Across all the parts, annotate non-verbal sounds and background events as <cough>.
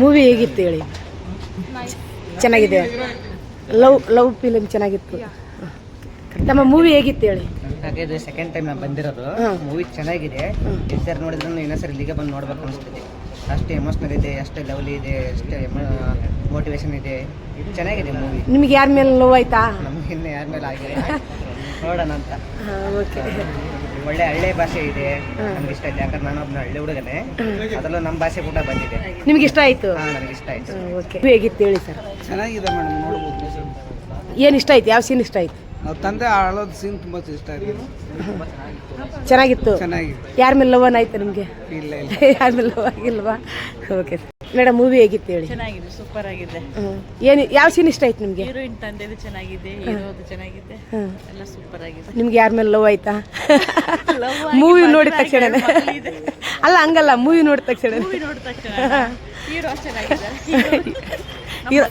Movie ಹೇಗಿತ್ತು ಹೇಳಿ? ಚೆನ್ನಾಗಿದೆ. ಲವ್ ಲವ್ ಫಿಲಿಮ್ ಚೆನ್ನಾಗಿತ್ತು. ತಮ್ಮ ಮೂವಿ ಹೇಗಿತ್ತು ಹೇಳಿ? ಇದು ಸೆಕೆಂಡ್ ಟೈಮ್ ನಾನು ಬಂದಿರೋದು. ಮೂವಿ ಚೆನ್ನಾಗಿದೆ. ಸರ್ ನೋಡಿದ್ರೆ ಇನ್ನೊಂದ್ಸರಿ ಇಲ್ಲಿಗೆ ಬಂದು ನೋಡ್ಬೇಕು ಅನಿಸ್ತಿದೆ. ಅಷ್ಟು ಎಮೋಷ್ನಲ್ ಇದೆ ಅಷ್ಟು ಲವ್ಲಿ ಇದೆ ಅಷ್ಟು ಮೋಟಿವೇಶನ್ ಇದೆ. ಚೆನ್ನಾಗಿದೆ ಮೂವಿ ನಿಮ್ಗೆ ಯಾರ ಮೇಲೆ ಲವ್ ಆಯ್ತಾ? ನಮ್ಗೆ ಇನ್ನು ಯಾರ ಮೇಲೆ ಆಗಿದೆ ನೋಡೋಣ ಅಂತ. ಓಕೆ ಒಳ್ಳೆ ಹಳ್ಳಿ ಭಾಷೆ ಇದೆ. ನಮ್ಗೆ ಇಷ್ಟ ಆಯ್ತು ಯಾಕಂದ್ರೆ ನಾನು ಒಬ್ಬನ ಹಳ್ಳಿ ಹುಡುಗನೇ. ಅದರಲ್ಲೂ ನಮ್ಮ ಭಾಷೆ ಕೂಡ ಬಂದಿದೆ. ನಿಮ್ಗೆ ಇಷ್ಟ ಆಯ್ತು? ಹಾಂ ನನಗೆ ಇಷ್ಟ ಆಯ್ತು. ಓಕೆ ಹೇಗಿತ್ತು ಹೇಳಿ ಸರ್? ಚೆನ್ನಾಗಿದೆ ಮೇಡಮ್ ನೋಡ್ಬೋದು. ಏನು ಇಷ್ಟ ಆಯ್ತು? ಯಾವ ಸೀನ್ ಇಷ್ಟ ಆಯ್ತು? ನಾವು ತಂದೆ ಆಳೋದ್ ಸೀನ್ ತುಂಬ ಇಷ್ಟ ಆಗಿದೆ ಚೆನ್ನಾಗಿತ್ತು. ಚೆನ್ನಾಗಿದೆ ಯಾರ ಮೇಲೆ ಲವನ್ ಆಯ್ತು ನಿಮಗೆ? ಇಲ್ಲ ಇಲ್ಲ. <laughs> ಯಾರ ಮೇಲೆ ಲವ್ ಆಗಿಲ್ವಾ? ಓಕೆ ಮೇಡಮ್ ಮೂವಿ ಹೇಗಿತ್ತು ಹೇಳಿ? ಚೆನ್ನಾಗಿದೆ ಸೂಪರ್ ಆಗಿದೆ. ಹ್ಮ್. ಏನು ಯಾವ ಸೀನ್ ಇಷ್ಟ ಆಯ್ತು ನಿಮಗೆ? ಹೀರೋಯಿನ್ ತಂದೆದು ಚೆನ್ನಾಗಿದೆ ಹೀರೋದು ಚೆನ್ನಾಗಿದೆ. ಎಲ್ಲ ಸೂಪರ್ ಆಗಿದೆ. ನಿಮ್ಗೆ ಯಾರ ಮೇಲೆ ಲವ್ ಆಯ್ತಾ ಮೂವಿ ನೋಡಿದ ತಕ್ಷಣ ಅಲ್ಲ ಹಂಗಲ್ಲ ಮೂವಿ ನೋಡಿದ ತಕ್ಷಣ ಮೂವಿ ನೋಡಿದ ತಕ್ಷಣ ಹೀರೋ ಚೆನ್ನಾಗಿದೆ. ಹೀರೋ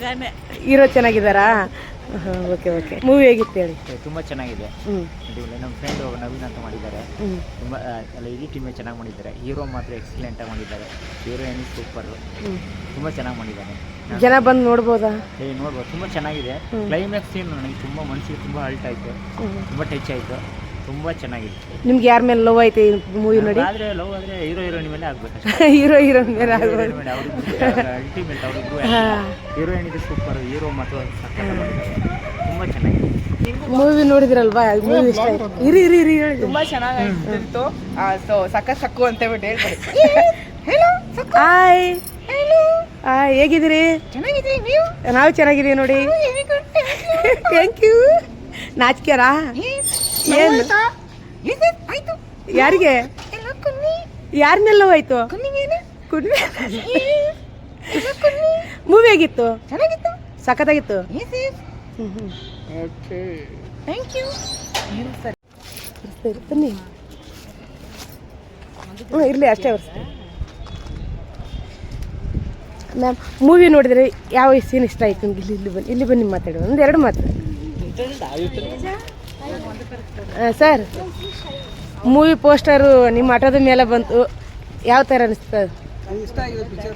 ಹೀರೋ ಚೆನ್ನಾಗಿದ್ದಾರಾ? ಓಕೆ ಓಕೆ ಮೂವಿ ಹೇಗಿತ್ತು ಹೇಳಿ? ತುಂಬ ಚೆನ್ನಾಗಿದೆ. ನಮ್ಮ ಫ್ರೆಂಡ್ ನವೀನ್ ಅಂತ ಮಾಡಿದ್ದಾರೆ. ತುಂಬ ಎಲ್ಲ ಇಡೀ ಟೀಮೇ ಚೆನ್ನಾಗಿ ಮಾಡಿದ್ದಾರೆ. ಹೀರೋ ಮಾತ್ರ ಎಕ್ಸಲೆಂಟಾಗಿ ಮಾಡಿದ್ದಾರೆ. ಹೀರೋಯಿನ್ ಸೂಪರ್ ತುಂಬ ಚೆನ್ನಾಗಿ ಮಾಡಿದ್ದಾರೆ. ಜನ ಬಂದು ನೋಡ್ಬೋದಾ? ಏ ನೋಡ್ಬೋದು. ತುಂಬ ಚೆನ್ನಾಗಿದೆ. ಕ್ಲೈಮ್ಯಾಕ್ಸ್ ಸೀನ್ ನನಗೆ ತುಂಬ ಮನಸ್ಸಿಗೆ ತುಂಬ ಅಲ್ಟ್ ಆಯಿತು. ತುಂಬ ಟಚ್ ಆಯಿತು. ತುಂಬ ಚೆನ್ನಾಗಿದೆ ನಿಮ್ಗೆ ಯಾರ ಮೇಲೆ ಲವ್ ಐತೆ ಈ ಮೂವಿ ನೋಡಿ? ಆದ್ರೆ ಲವ್ ಅಂದ್ರೆ ಹೀರೋ ಹೀರೋಯಿನ್ ಮೇಲೆ ಆಗ್ಬೇಕು <laughs> ಹೀರೋ ಹೀರೋನ್ ಮೇಲೆ ಆಗ್ಬೇಕು ಅಲ್ಟಿಮೇಟ್ ಅವರಿಬ್ರು ಹೀರೋಯಿನ್ ಇದು ಸೂಪರ್ ಹೀರೋ ಮತ್ತು ತುಂಬಾ ಚೆನ್ನಾಗಿದೆ. ಮೂವಿ ನೋಡಿದ್ರಲ್ವಾ? ಮೂವಿ ಇಷ್ಟ ಇರಿ ಇರಿ ಇರಿ ಹೇಳಿ. ತುಂಬಾ ಚೆನ್ನಾಗಿತ್ತು ಸೊ ಸಕ್ಕ ಸಕ್ಕು ಅಂತ ಹೇಳ್ಬಿಟ್ಟು ಹೇಳ್ಬಿಡಿ. <laughs> ಹಾಯ್ ಹಾಯ್ ಹೇಗಿದ್ದೀರಿ? ಚೆನ್ನಾಗಿದ್ದೀವಿ ನೀವು? ನಾವು ಚೆನ್ನಾಗಿದ್ದೀವಿ ನೋಡಿ. ಥ್ಯಾಂಕ್ ಯು ನಾಚಿಕೆರಾ ಏನು? ಆಯ್ತು. ಯಾರಿಗೆ? ಯಾರನ್ನೆಲ್ಲ ಹೋಯ್ತು? ಮೂವಿ ಆಗಿತ್ತು ಚೆನ್ನಾಗಿತ್ತು. ಸಖತ್ತಾಗಿತ್ತು? ಥ್ಯಾಂಕ್ ಯು ಸರಿ? ಬನ್ನಿ. ಹ್ಞೂ ಇರಲಿ ಅಷ್ಟೇ ಬರ್ಸ್ತೀನಿ ಮ್ಯಾಮ್ ಮೂವಿ ನೋಡಿದ್ರೆ ಯಾವ ಸೀನ್ ಇಷ್ಟ ಆಯ್ತು? ನಿಮ್ಗೆ ಇಲ್ಲಿ ಇಲ್ಲಿ ಬನ್ನಿ ಇಲ್ಲಿ ಬನ್ನಿ ಮಾತಾಡೋದು ಒಂದು ಎರಡು ಮಾತು ಸರ್ ಮೂವಿ ಪೋಸ್ಟರು ನಿಮ್ಮ ಆಟೋದ ಮೇಲೆ ಬಂತು. ಯಾವ ಥರ ಅನಿಸ್ತದೆ ನಂಗೆ ಇಷ್ಟ ಆಗಿದೆ ಪಿಕ್ಚರ್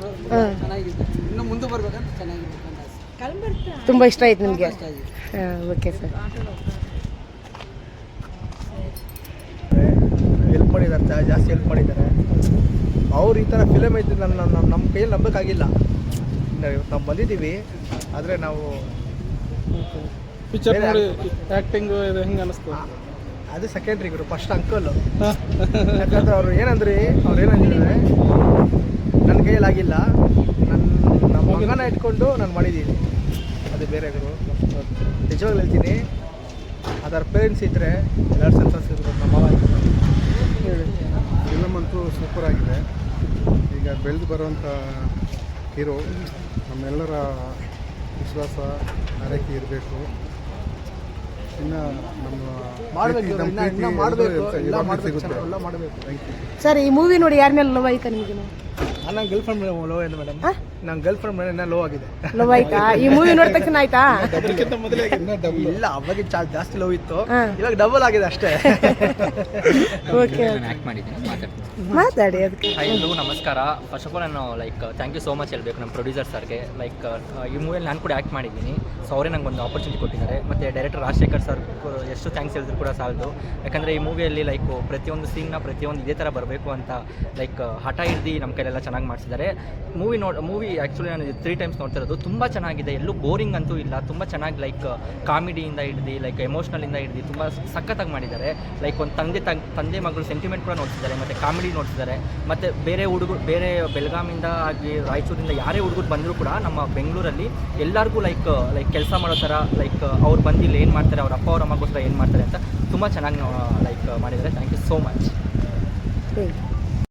ಚೆನ್ನಾಗಿದೆ. ಇನ್ನು ಮುಂದೆ ಬರ್ಬೇಕಂತ ಚೆನ್ನಾಗಿದೆ ಅಂತ ಆಸೆ. ತುಂಬ ಇಷ್ಟ ಆಯ್ತು ನಿಮಗೆ? ಹಾಂ ಓಕೆ ಸರ್ ಹೆಲ್ಪ್ ಮಾಡಿದ್ದಾರೆ ಜಾಸ್ತಿ ಹೆಲ್ಪ್ ಮಾಡಿದ್ದಾರೆ. ಅವ್ರು ಈ ಥರ ಫಿಲಮ್ ಐತೆ ನನ್ನ ನಮ್ಮ ನಮ್ಮ ಕೈಯಲ್ಲಿ ನಂಬಕ್ಕಾಗಿಲ್ಲ. ನಾವು ಬಂದಿದ್ದೀವಿ ಆದರೆ ನಾವು ಪಿಕ್ಚರ್ ನೋಡಿ ಆ್ಯಕ್ಟಿಂಗ್ ಇದು ಹೆಂಗೆ ಅನಿಸ್ತು? ಅದು ಸೆಕೆಂಡ್ರಿ ಗುರು ಫಸ್ಟ್ ಅಂಕಲ್ ಯಾಕಂದ್ರೆ ಅವ್ರು ಏನಂದ್ರಿ ಅವ್ರು ಏನಂದ್ರೆ ನನ್ನ ಕೈಯಲ್ಲಿ ಆಗಿಲ್ಲ. ನನ್ನ ನಮ್ಮ ಮಗನ ಇಟ್ಕೊಂಡು ನಾನು ಮಾಡಿದ್ದೀನಿ. ಅದು ಬೇರೆ ಗುರು ನಿಜವಾಗ್ಲೂ ಹೇಳ್ತೀನಿ ಅದರ ಪೇರೆಂಟ್ಸ್ ಇದ್ದರೆ ಎರಡು ಸಕ್ಸಸ್ ಇದ್ರು ನಮ್ಮ ಮಗ ಫಿಲಮ್ ಅಂತೂ ಸೂಪರ್ ಆಗಿದೆ. ಈಗ ಬೆಳೆದು ಬರುವಂಥ ಹೀರೋ ನಮ್ಮೆಲ್ಲರ ವಿಶ್ವಾಸ ಆರೈಕೆ ಇರಬೇಕು ಇನ್ನು ನಮ್ಮ ಮಾಡಬೇಕು ಪ್ರೀತಿ- ನಮ್ಮ ಇನ್ನ ಪ್ರೀತಿ ಇನ್ನ ಎಲ್ರಿಗೂ ಎಲ್ಲ ಮಾಡಬೇಕು ಎಲ್ಲ ಮಾಡಬೇಕು. ಸರ್ ಈ ಮೂವಿ ನೋಡಿ ಯಾರ ಮೇಲೆ ಲವ್ ಆಯ್ತಾ ನಿಮಗೆ? ನನ್ನ ಗರ್ಲ್ ಫ್ರೆಂಡ್ ಲೋ ಏನು ಮೇಡಮ್ ನನ್ನ ಗರ್ಲ್ ಫ್ರೆಂಡ್ ಮೇಲೆ ಲೋ ಆಗಿದೆ. ಲವ್ ಆಯ್ತಾ? ಈ ಮೂವಿ ನೋಡಿದ ತಕ್ಷಣ ಆಯ್ತಾ? ಅದಕ್ಕಿಂತ ಮೊದಲೇ ಇಲ್ಲ ಅವಾಗ ಚಾ- ಜಾಸ್ತಿ ಲವ್ ಇತ್ತು. ಇವಾಗ ಡಬಲ್ ಆಗಿದೆ ಅಷ್ಟೇ. <laughs> ಓಕೆ ಆ್ಯಕ್ಟ್ ಮಾಡಿದ್ದೀನಿ ಮಾತಾಡ್ತೀನಿ. ಮಾತಾಡಿ ಅದಕ್ಕೆ. ಹಾಯ್ ಎಲ್ರಿಗೂ ನಮಸ್ಕಾರ. ಫಸ್ಟ್ ಆಫ್ ಆಲ್ ನಾನು like thank you so much ಹೇಳಬೇಕು ನಮ್ಮ ಪ್ರೊಡ್ಯೂಸರ್ ಸರ್ಗೆ. ಲೈಕ್ ಈ ಮೂವಿಯಲ್ಲಿ ನಾನು ಕೂಡ ಆ್ಯಕ್ಟ್ ಮಾಡಿದ್ದೀನಿ. ಸೊ ಅವರೇ ನಂಗೆ ಒಂದು ಆಪರ್ಚುನಿಟಿ ಕೊಟ್ಟಿದ್ದಾರೆ. ಮತ್ತು ಡೈರೆಕ್ಟರ್ ರಾಜಶೇಖರ್ ಸರ್ ಎಷ್ಟು ಥ್ಯಾಂಕ್ಸ್ ಹೇಳಿದ್ರು ಕೂಡ ಸಾಲದು. ಯಾಕಂದರೆ ಈ ಮೂವಿಯಲ್ಲಿ ಲೈಕ್ ಪ್ರತಿಯೊಂದು ಸೀನ್ನ ಪ್ರತಿಯೊಂದು ಇದೇ ಥರ ಬರಬೇಕು ಅಂತ ಲೈಕ್ ಹಠ ಹಿಡ್ದು ನಮ್ಮ ಕೈಲೆಲ್ಲ ಚೆನ್ನಾಗಿ ಮಾಡಿಸಿದ್ದಾರೆ. ಮೂವಿ ನೋಡ್ ಮೂವಿ ಆ್ಯಕ್ಚುಲಿ ನಾನು ತ್ರೀ ಟೈಮ್ಸ್ ನೋಡ್ತಿರೋದು ತುಂಬ ಚೆನ್ನಾಗಿದೆ. ಎಲ್ಲೂ ಬೋರಿಂಗ್ ಅಂತೂ ಇಲ್ಲ. ತುಂಬ ಚೆನ್ನಾಗಿ ಲೈಕ್ ಕಾಮಿಡಿಯಿಂದ ಹಿಡ್ದು ಲೈಕ್ ಎಮೋಷ್ನಲಿಂದ ಹಿಡ್ದು ತುಂಬ ಸಖತ್ತಾಗಿ ಮಾಡಿದ್ದಾರೆ. ಲೈಕ್ ಒಂದು ತಂದೆ ತಂದೆ ಮಗಳು ಸೆಂಟಿಮೆಂಟ್ ಕೂಡ ನೋಡ್ತಿದ್ದಾರೆ ಮತ್ತು ಕಾಮಿಡಿ ನೋಡ್ತಿದ್ದಾರೆ ಮತ್ತು ಬೇರೆ ಹುಡುಗರು, ಬೇರೆ ಬೆಳಗಾಮಿಂದ ಆಗಿ ರಾಯಚೂರಿಂದ ಯಾರೇ ಹುಡುಗರು ಬಂದರೂ ಕೂಡ ನಮ್ಮ ಬೆಂಗಳೂರಲ್ಲಿ ಎಲ್ಲರಿಗೂ ಲೈಕ್ ಲೈಕ್ ಕೆಲಸ ಮಾಡೋ ಥರ ಲೈಕ್ ಅವ್ರು ಬಂದು ಇಲ್ಲಿ ಏನು ಮಾಡ್ತಾರೆ, ಅವ್ರ ಅಪ್ಪ, ಅವ್ರ ಅಮ್ಮಗೋಸ್ಕರ ಏನು ಮಾಡ್ತಾರೆ ಅಂತ ತುಂಬ ಚೆನ್ನಾಗಿ ಲೈಕ್ ಮಾಡಿದ್ದಾರೆ. Thank you so much